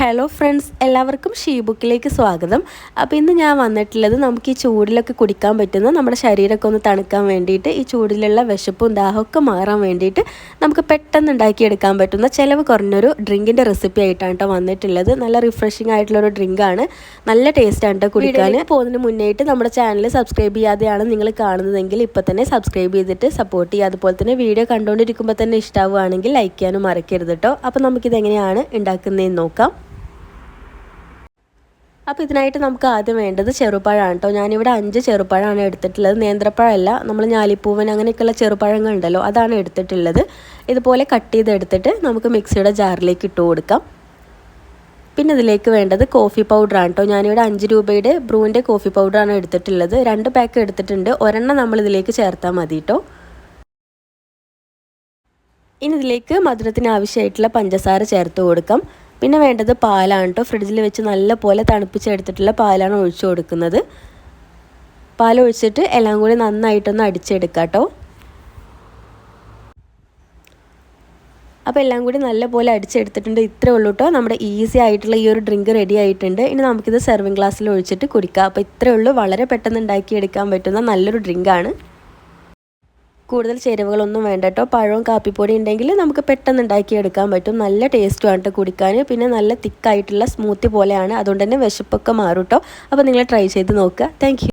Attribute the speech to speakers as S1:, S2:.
S1: Hello friends എല്ലാവർക്കും she ബുക്കിലേക്ക് സ്വാഗതം. അപ്പോൾ ഇന്ന് ഞാൻ വന്നിട്ടുള്ളത് നമുക്ക് ഈ ചൂടിലൊക്കെ കുടിക്കാൻ പറ്റുന്ന നമ്മുടെ ശരീരമൊക്കെ ഒന്ന് തണുക്കാൻ വേണ്ടിയിട്ട് ഈ ചൂടിലുള്ള വിശപ്പും ദാഹമൊക്കെ മാറാൻ വേണ്ടിയിട്ട് നമുക്ക് പെട്ടെന്ന് ഉണ്ടാക്കിയെടുക്കാൻ പറ്റുന്ന ചിലവ് കുറഞ്ഞൊരു ഡ്രിങ്കിന്റെ റെസിപ്പി ആയിട്ടാണ് കേട്ടോ വന്നിട്ടുള്ളത്. നല്ല റിഫ്രഷിംഗ് ആയിട്ടുള്ളൊരു ഡ്രിങ്കാണ്. നല്ല ടേസ്റ്റാണ് കേട്ടോ കുടിക്കാൻ. പോകുന്നതിന് മുന്നേയിട്ട് നമ്മുടെ ചാനൽ സബ്സ്ക്രൈബ് ചെയ്യാതെയാണ് നിങ്ങൾ കാണുന്നതെങ്കിൽ ഇപ്പോൾ തന്നെ സബ്സ്ക്രൈബ് ചെയ്തിട്ട് സപ്പോർട്ട് ചെയ്യുക. അതുപോലെ തന്നെ വീഡിയോ കണ്ടുകൊണ്ടിരിക്കുമ്പോൾ തന്നെ ഇഷ്ടമാവുകയാണെങ്കിൽ ലൈക്ക് ചെയ്യാനും മറക്കരുത് കേട്ടോ അപ്പോൾ നമുക്കിതെങ്ങനെയാണ് ഉണ്ടാക്കുന്നതെന്ന് നോക്കാം. അപ്പോൾ ഇതിനായിട്ട് നമുക്ക് ആദ്യം വേണ്ടത് ചെറുപഴമാണ് കേട്ടോ. ഞാനിവിടെ അഞ്ച് ചെറുപഴമാണ് എടുത്തിട്ടുള്ളത്. നേന്ത്രപ്പഴമല്ല നമ്മൾ ഞാലിപ്പൂവൻ അങ്ങനെയൊക്കെയുള്ള ചെറുപഴങ്ങൾ ഉണ്ടല്ലോ അതാണ് എടുത്തിട്ടുള്ളത്. ഇതുപോലെ കട്ട് ചെയ്തെടുത്തിട്ട് നമുക്ക് മിക്സിയുടെ ജാറിലേക്ക് ഇട്ട് കൊടുക്കാം. പിന്നെ ഇതിലേക്ക് വേണ്ടത് കോഫി പൗഡറാണ് കേട്ടോ. ഞാനിവിടെ അഞ്ച് രൂപയുടെ ബ്രൂവിന്റെ കോഫി പൗഡറാണ് എടുത്തിട്ടുള്ളത്. രണ്ട് പാക്ക് എടുത്തിട്ടുണ്ട്. ഒരെണ്ണം നമ്മൾ ഇതിലേക്ക് ചേർത്താൽ മതി കേട്ടോ. ഇനി ഇതിലേക്ക് മധുരത്തിന് ആവശ്യമായിട്ടുള്ള പഞ്ചസാര ചേർത്ത് കൊടുക്കാം. പിന്നെ വേണ്ടത് പാലാണ് കേട്ടോ ഫ്രിഡ്ജിൽ വെച്ച് നല്ല പോലെ തണുപ്പിച്ചെടുത്തിട്ടുള്ള പാലാണ് ഒഴിച്ചു കൊടുക്കുന്നത്. പാൽ ഒഴിച്ചിട്ട് എല്ലാം കൂടി നന്നായിട്ടൊന്ന് അടിച്ചെടുക്കാം കേട്ടോ അപ്പോൾ എല്ലാം കൂടി നല്ലപോലെ അടിച്ചെടുത്തിട്ടുണ്ട്. ഇത്രേ ഉള്ളൂ കേട്ടോ നമ്മുടെ ഈസി ആയിട്ടുള്ള ഈ ഒരു ഡ്രിങ്ക് റെഡി ആയിട്ടുണ്ട്. ഇനി നമുക്കിത് സെർവിങ് ഗ്ലാസ്സിൽ ഒഴിച്ചിട്ട് കുടിക്കാം. അപ്പോൾ ഇത്രേ ഉള്ളൂ. വളരെ പെട്ടെന്ന് ഉണ്ടാക്കിയെടുക്കാൻ പറ്റുന്ന നല്ലൊരു ഡ്രിങ്കാണ്. കൂടുതൽ ചേരുവകളൊന്നും വേണ്ട കേട്ടോ. പഴവും കാപ്പിപ്പൊടി ഉണ്ടെങ്കിൽ നമുക്ക് പെട്ടെന്ന് ഉണ്ടാക്കിയെടുക്കാൻ പറ്റും. നല്ല ടേസ്റ്റുമാണ് കേട്ടോ കുടിക്കാൻ. പിന്നെ നല്ല തിക്കായിട്ടുള്ള സ്മൂത്തി പോലെയാണ്. അതുകൊണ്ട് തന്നെ വിശപ്പൊക്കെ മാറും കേട്ടോ. അപ്പോൾ നിങ്ങൾ ട്രൈ ചെയ്ത് നോക്കുക. താങ്ക്